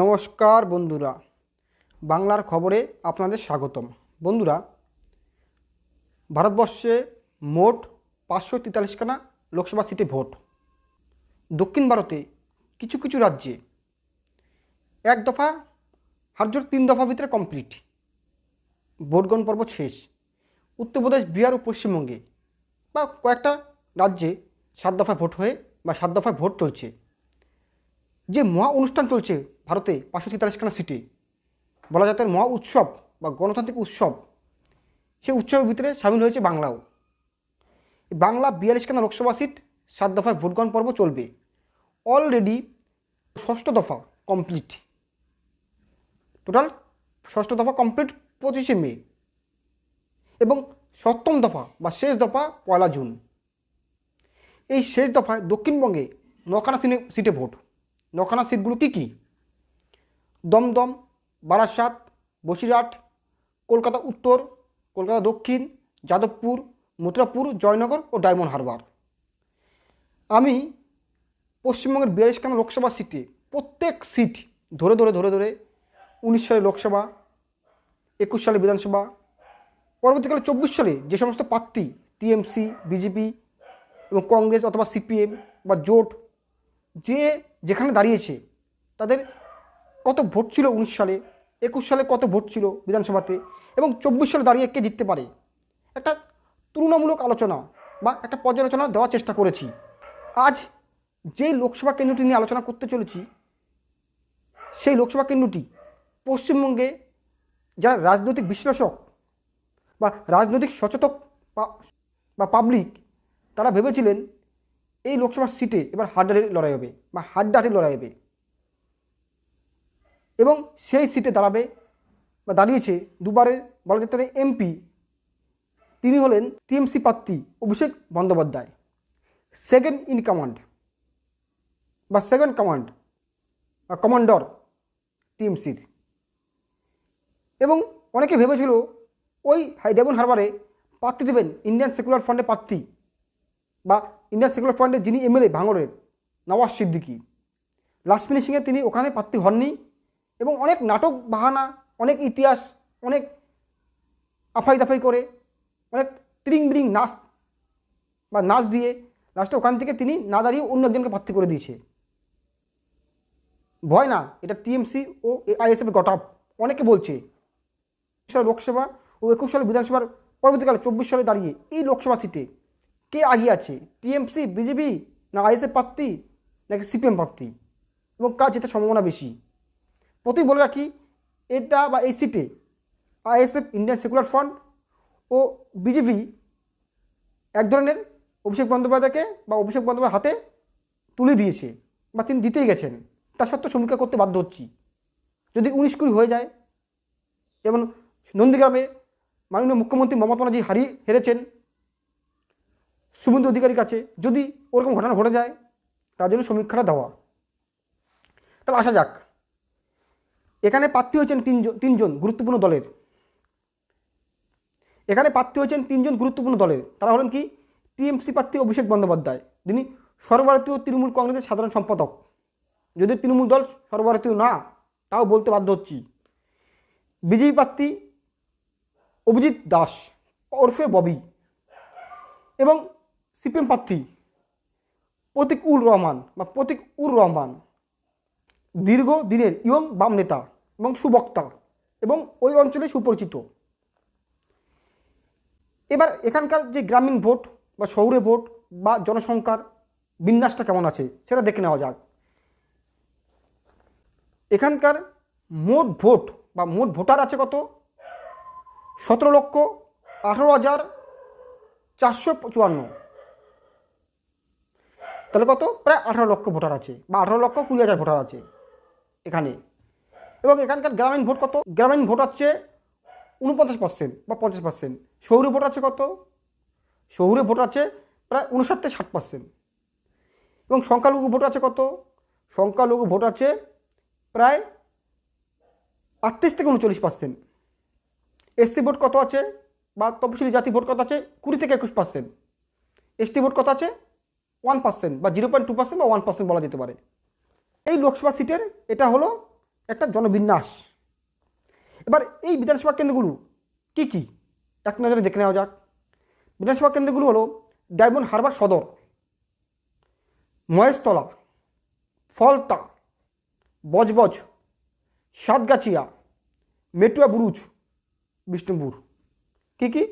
নমস্কার বন্ধুরা, বাংলার খবরে আপনাদের স্বাগতম। বন্ধুরা, ভারতবর্ষে মোট পাঁচশো তেতাল্লিশখানা লোকসভা সিটে ভোট। দক্ষিণ ভারতে কিছু কিছু রাজ্যে এক দফা হারজোর তিন দফা ভিতরে কমপ্লিট ভোট গ্রহণ পর্ব শেষ। উত্তরপ্রদেশ বিহার ও পশ্চিমবঙ্গে বা কয়েকটা রাজ্যে সাত দফায় ভোট হয়ে বা সাত দফায় ভোট চলছে। যে মহা অনুষ্ঠান চলছে ভারতে পাঁচশো তেতাল্লিশখানা সিটে বলা যায় মহা উৎসব বা গণতান্ত্রিক উৎসব সেই উৎসবের ভিতরে সামিল হয়েছে বাংলাও। বাংলা বিয়াল্লিশখানা লোকসভা সিট সাত দফায় ভোট গ্রহণ পর্ব চলবে। অলরেডি ষষ্ঠ দফা কমপ্লিট টোটাল ষষ্ঠ দফা কমপ্লিট পঁচিশে মে এবং সপ্তম দফা বা শেষ দফা পয়লা জুন। এই শেষ দফায় দক্ষিণবঙ্গে নখানা সিটে ভোট নখানা সিটগুলো কী কী? দমদম, বারাসাত, বসিরহাট, কলকাতা উত্তর, কলকাতা দক্ষিণ, যাদবপুর, মথুরাপুর, জয়নগর ও ডায়মন্ড হারবার। আমি পশ্চিমবঙ্গের বিয়াল্লিশখানা লোকসভা সিটে প্রত্যেক সিট ধরে ধরে ধরে ধরে উনিশ সালে লোকসভা, একুশ সালে বিধানসভা, পরবর্তীকালে চব্বিশ সালে যে সমস্ত প্রার্থী টিএমসি, বিজেপি এবং কংগ্রেস অথবা সিপিএম বা জোট যে যেখানে দাঁড়িয়েছে, তাদের কত ভোট ছিল উনিশ সালে, একুশ সালে কত ভোট ছিল বিধানসভাতে এবং চব্বিশ সালে দাঁড়িয়ে কে জিততে পারে? একটা তুলনামূলক আলোচনা বা একটা পর্যালোচনা দেওয়ার চেষ্টা করেছি। আজ যেই লোকসভা কেন্দ্রটি নিয়ে আলোচনা করতে চলেছি, সেই লোকসভা কেন্দ্রটি পশ্চিমবঙ্গে যারা রাজনৈতিক বিশ্লেষক বা রাজনৈতিক সচেতক বা পাবলিক তারা ভেবেছিলেন এই লোকসভা সিটে এবার হাড্ডাহাড্ডি লড়াই হবে বা হাড্ডাহাড্ডি লড়াই হবে। এবং সেই সিটে দাঁড়াবে বা দাঁড়িয়েছে দুবারের বলা এমপি। তিনি হলেন টিএমসি প্রার্থী Abhishek Bandyopadhyay. Second in command বা সেকেন্ড কমান্ড বা কমান্ডর টিএমসির। এবং অনেকে ভেবেছিল ওই ডেমন হারবারে প্রার্থী দেবেন ইন্ডিয়ান সেকুলার ফান্ডের প্রার্থী। বা ইন্ডিয়ান সেকুলার ফ্রন্টের যিনি এমএলএ ভাঙড়ের, নওয়াজ সিদ্দিকী লাস্ট ফিনিশিংয়ে তিনি ওখানে প্রার্থী হননি এবং অনেক নাটক বাহানা, অনেক ইতিহাস, অনেক আফাই দাফাই করে, অনেক ত্রিং বিরিং নাচ বা নাচ দিয়ে লাস্টে ওখান থেকে তিনি না দাঁড়িয়ে অন্য একজনকে প্রার্থী করে দিয়েছে। ভয় না, এটা টিএমসি ও আইএসএফের গট আপ অনেকে বলছে লোকসভা ও একুশ সালে বিধানসভার পরবর্তীকালে চব্বিশ সালে দাঁড়িয়ে এই লোকসভা সিটে কে আগিয়ে আছে? টিএমসি, বিজেপি না আইএসএফ প্রার্থী নাকি সিপিএম প্রার্থী? এবং কার জেতার সম্ভাবনা বেশি? প্রথমে বলে রাখি, এটা বা এই সিটে আইএসএফ ইন্ডিয়ান সেকুলার ফ্রন্ট ও বিজেপি এক ধরনের অভিষেক বন্দ্যোপাধ্যায়কে বা অভিষেক বন্দ্যোপাধ্যায় হাতে তুলে দিয়েছে বা তিনি দিতেই গেছেন। তা সত্ত্বেও সমীক্ষা করতে বাধ্য হচ্ছি। যদি উনিশ কুড়ি হয়ে যায়, যেমন নন্দীগ্রামে মাননীয় মুখ্যমন্ত্রী মমতা ব্যানার্জি হারিয়ে হেরেছেন শুভেন্দু অধিকারীর কাছে যদি ওরকম ঘটনা ঘটে যায়, তার জন্য সমীক্ষাটা দেওয়া। তাহলে আসা যাক। এখানে প্রার্থী হয়েছেন তিনজন তিনজন গুরুত্বপূর্ণ দলের। এখানে প্রার্থী হয়েছেন তিনজন গুরুত্বপূর্ণ দলের। তারা হলেন কি? টিএমসি প্রার্থী অভিষেক বন্দ্যোপাধ্যায়, যিনি সর্বভারতীয় তৃণমূল কংগ্রেসের সাধারণ সম্পাদক। যদি তৃণমূল দল সর্বভারতীয় না, তাও বলতে বাধ্য হচ্ছি। বিজেপি প্রার্থী অভিজিৎ দাস, ওরফে ববি। এবং সিপিএম প্রার্থী প্রতীক উল রহমান বা প্রতীক উর রহমান, দীর্ঘ দিনের ইয়ং বাম নেতা এবং সুবক্তা এবং ওই অঞ্চলে সুপরিচিত। এবার এখানকার যে গ্রামীণ ভোট বা শহুরে ভোট বা জনসংখ্যার বিন্যাসটা কেমন আছে সেটা দেখে নেওয়া যাক। এখানকার মোট ভোট বা মোট ভোটার আছে কত? সতেরো লক্ষ আঠারো হাজার চারশো চুয়ান্ন তাহলে কত? প্রায় আঠারো লক্ষ ভোটার আছে বা আঠারো লক্ষ কুড়ি হাজার ভোটার আছে এখানে। এবং এখানকার গ্রামীণ ভোট কত? গ্রামীণ ভোট হচ্ছে উনপঞ্চাশ পার্সেন্ট বা পঞ্চাশ পার্সেন্ট শহুরে ভোট আছে কত? শহুরে ভোট আছে প্রায় উনষাট থেকে ষাট পার্সেন্ট এবং সংখ্যালঘু ভোট আছে কত? সংখ্যালঘু ভোট আছে প্রায় আটত্রিশ থেকে উনচল্লিশ পার্সেন্ট এসসি ভোট কত আছে? বা তপশিলি জাতি ভোট কত আছে? কুড়ি থেকে একুশ পার্সেন্ট এসটি ভোট কত আছে? ওয়ান পার্সেন্ট বা জিরো পয়েন্ট টু পার্সেন্ট বা ওয়ান পার্সেন্ট বলা যেতে পারে। এই লোকসভা সিটের এটা হলো একটা জনবিন্যাস। এবার এই বিধানসভা কেন্দ্রগুলো কি কি? এক নজরে দেখে নেওয়া যাক। বিধানসভা কেন্দ্রগুলো হলো ডায়মন্ড হারবার সদর, মহেশতলা, ফলতা, বজবজ, সাতগাছিয়া, মেটুয়া বুরুজ, বিষ্ণুপুর। কি কি?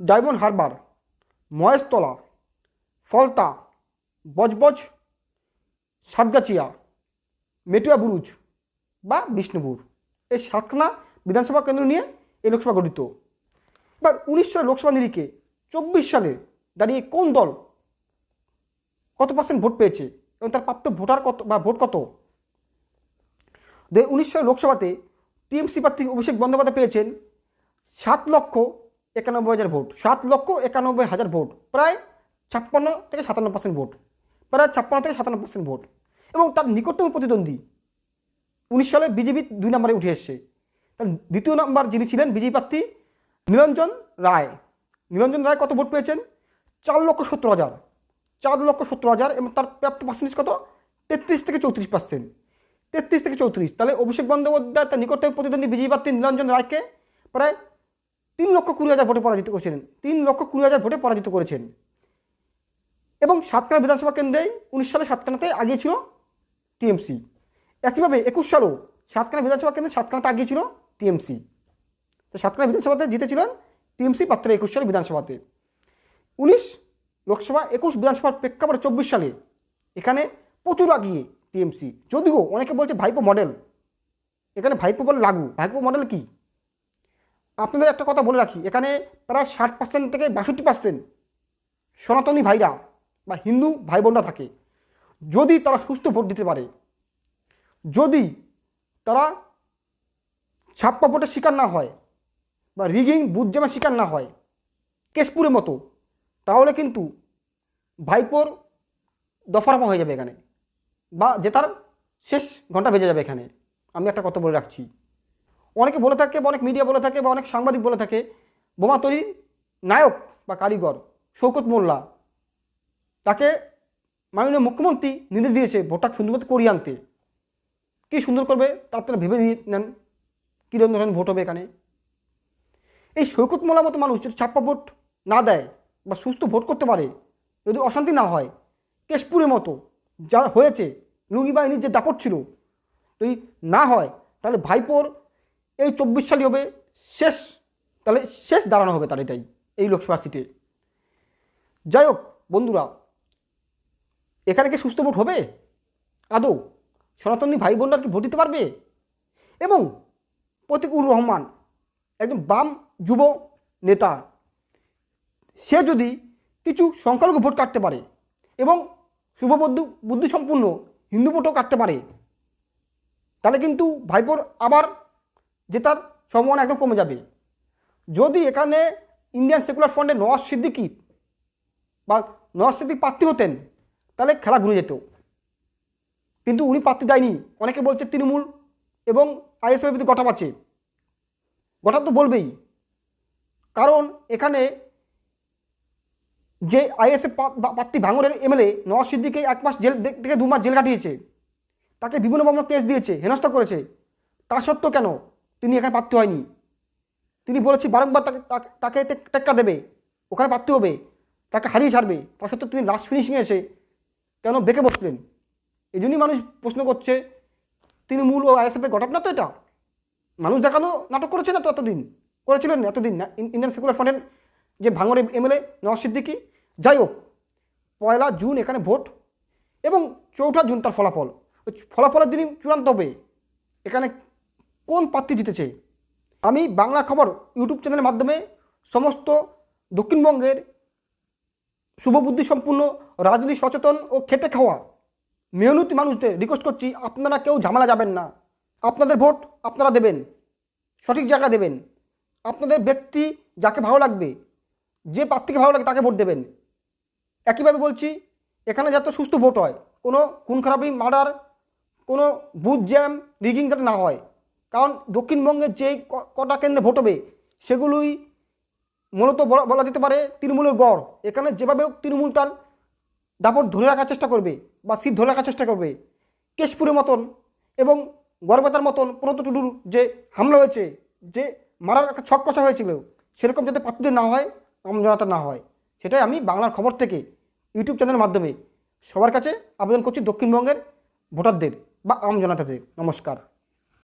ডায়মন্ড হারবার, মহেশতলা, ফলতা বজবজ সাতগাছিয়া, মেটুয়া বুরুজ বা বিষ্ণুপুর। এই সাতখানা বিধানসভা কেন্দ্র নিয়ে এই লোকসভা গঠিত। এবার উনিশ সালে লোকসভা নিরিখে চব্বিশ সালে দাঁড়িয়ে কোন দল কত পার্সেন্ট ভোট পেয়েছে এবং তার প্রাপ্ত ভোটার কত বা ভোট কত? দু উনিশ সালে লোকসভাতে টিএমসি প্রার্থী অভিষেক বন্দ্যোপাধ্যায় পেয়েছেন সাত লক্ষ একানব্বই হাজার ভোট। সাত লক্ষ একানব্বই হাজার ভোট। প্রায় ছাপ্পান্ন থেকে সাতান্ন পার্সেন্ট ভোট। প্রায় ছাপ্পান্ন থেকে সাতান্ন পার্সেন্ট ভোট। এবং তার নিকটতম প্রতিদ্বন্দ্বী, উনিশ সালে বিজেপি দুই নম্বরে উঠে এসছে। তার দ্বিতীয় নম্বর যিনি ছিলেন বিজেপি প্রার্থী নিরঞ্জন রায়। নিরঞ্জন রায় কত ভোট পেয়েছেন? চার লক্ষ সত্তর হাজার। চার লক্ষ সত্তর হাজার এবং তার প্রাপ্ত পার্সেন্টেজ কত? তেত্রিশ থেকে চৌত্রিশ পার্সেন্ট তেত্রিশ থেকে চৌত্রিশ। তাহলে অভিষেক বন্দ্যোপাধ্যায়, তার নিকটতম প্রতিদ্বন্দ্বী বিজেপি প্রার্থী নিরঞ্জন রায়কে প্রায় তিন লক্ষ কুড়ি হাজার ভোটে পরাজিত করেছিলেন। তিন লক্ষ কুড়ি হাজার ভোটে পরাজিত করেছেন। এবং সাতখানা বিধানসভা কেন্দ্রেই উনিশ সালে সাতখানাতে আগিয়ে ছিল টিএমসি। একইভাবে একুশ সালও সাতখানা বিধানসভা কেন্দ্রে সাতখানাতে আগিয়ে ছিল টিএমসি। তো সাতখানা বিধানসভাতে জিতেছিলেন টিএমসি পাত্র একুশ সালে বিধানসভাতে। উনিশ লোকসভা, একুশ বিধানসভার প্রেক্ষাপটে চব্বিশ সালে এখানে প্রচুর আগিয়ে টিএমসি। যদিও অনেকে বলছে ভাইপো মডেল। এখানে ভাইপো বলে লাগু। ভাইপো মডেল কি? আপনাদের একটা কথা বলে রাখি। এখানে প্রায় ষাট পার্সেন্ট থেকে বাষট্টি পার্সেন্ট সনাতনী ভাইরা বা হিন্দু ভাই বোনরা থাকে, যদি তারা সুস্থ ভোট দিতে পারে, যদি তারা ছাপ্পা ভোটের শিকার না হয় বা রিগিং বুথজামের শিকার না হয়, কেশপুরের মতো, তাহলে কিন্তু ভাইপোর দফারফা হয়ে যাবে এখানে বা জেতার শেষ ঘণ্টা বেজে যাবে এখানে। আমি একটা কথা বলে রাখছি। অনেকে বলে থাকে বা অনেক মিডিয়া বলে থাকে বা অনেক সাংবাদিক বলে থাকে, বোমা তৈরির নায়ক বা কারিগর শৌকত মোল্লা তাকে মাননীয় মুখ্যমন্ত্রী নির্দেশ দিয়েছে ভোটটা সুন্দর করিয়ে আনতে কী সুন্দর করবে তা আপনারা ভেবে নিয়ে নেন। কীরকম ধরনের ভোট হবে এখানে? এই সৈকত মোল্লার মতো মানুষ যদি ছাপ্পা ভোট না দেয় বা সুস্থ ভোট করতে পারে, যদি অশান্তি না হয়, কেশপুরের মতো যা হয়েছে, লুঙ্গি বাহিনীর যে দাপট ছিল, যদি না হয়, তাহলে ভাইপোর এই চব্বিশ সালই হবে শেষ, তাহলে শেষ দাঁড়ানো হবে তার এটাই, এই লোকসভা সিটে। যাই হোক, বন্ধুরা এখানে কি সুস্থ ভোট হবে? আদৌ সনাতনী ভাই বোনরা কি ভোট দিতে পারবে? এবং প্রতিকুর রহমান একজন বাম যুব নেতা, সে যদি কিছু সংখ্যালঘু ভোট কাটতে পারে এবং শুভবুদ্ধি বুদ্ধিসম্পন্ন হিন্দু ভোটও কাটতে পারে, তাহলে কিন্তু ভাইপোর আবার জেতার সম্ভাবনা একদম কমে যাবে। যদি এখানে ইন্ডিয়ান সেকুলার ফ্রন্টে নওয়াজ সিদ্দিকি বা নওয়াজ সিদ্দিক প্রার্থী হতেন তাহলে খেলা ঘুরে যেত। কিন্তু উনি প্রার্থী দেয়নি। অনেকে বলছে তৃণমূল এবং আইএসএফের প্রতি গঠাপ আছে গঠাপ তো বলবেই। কারণ এখানে যে আইএসএফ প্রার্থী ভাঙরের এমএলএ নওয়াজ সিদ্দিকে এক মাস জেল থেকে দু মাস জেল কাটিয়েছে। তাকে বিভিন্ন রকম কেস দিয়েছে, হেনস্থা করেছে। তা সত্ত্বেও কেন? তিনি এখানে প্রার্থী হয়নি। তিনি বলেছি, বারংবার তাকে তাকে- তাকে টেক- টেক্কা দেবে। ওখানে প্রার্থী হবে। তাকে হারিয়ে ছাড়বে। তা সত্ত্বেও তিনি লাস্ট ফিনিশিংয়ে এসে কেন বেঁকে বসলেন? এই জন্যই মানুষ প্রশ্ন করছে তিনি মূল ও আইএসএফের ঘটক না তো এটা? মানুষ দেখানো নাটক করেছে না তো এতদিন? করেছিলেন এতদিন না? ইন- ইন্ডিয়ান সেকুলার ফ্রন্টের যে ভাঙর এমএলএ নওয়াজ সিদ্দিকি, যাই হোক, পয়লা জুন এখানে ভোট এবং চৌঠা জুন তার ফলাফল। ফলাফলের দিনই চূড়ান্ত হবে। এখানে কোন প্রার্থী জিতেছে? আমি বাংলা খবর ইউটিউব চ্যানেলের মাধ্যমে সমস্ত দক্ষিণবঙ্গের শুভবুদ্ধি সম্পূর্ণ রাজনীতি সচেতন ও খেটে খাওয়া। মেহনতি মানুষদের রিকোয়েস্ট করছি, আপনারা কেউ ঝামেলা যাবেন না। আপনাদের ভোট আপনারা দেবেন, সঠিক জায়গা দেবেন। আপনাদের ব্যক্তি যাকে ভালো লাগবে, যে প্রার্থীকে ভালো লাগে তাকে ভোট দেবেন। একইভাবে বলছি, এখানে যাতে সুস্থ ভোট হয়, কোনো খুন খারাপি মার্ডার, কোনো বুথ জ্যাম রিগিং যাতে না হয়। কারণ দক্ষিণবঙ্গের ক- কটা কেন্দ্রে ভোট হবে, সেগুলোই মূলত বলা- যেতে পারে তৃণমূলের গড়। এখানে যেভাবে তৃণমূল তার দাপট ধরে রাখার চেষ্টা করবে বা সিট ধরে রাখার চেষ্টা করবে। কেশপুরের মতন এবং গড়বেতার মতন প্রণত টুডুর যে হামলা হয়েছে, যে মারার একটা ছক কষা হয়েছিল, সেরকম যাতে পাত্রদের না হয় আমজনতা না হয়। সেটাই আমি বাংলার খবর থেকে ইউটিউব চ্যানেলের মাধ্যমে সবার কাছে আবেদন করছি দক্ষিণবঙ্গের ভোটারদের বা আমজনতাদের। নমস্কার।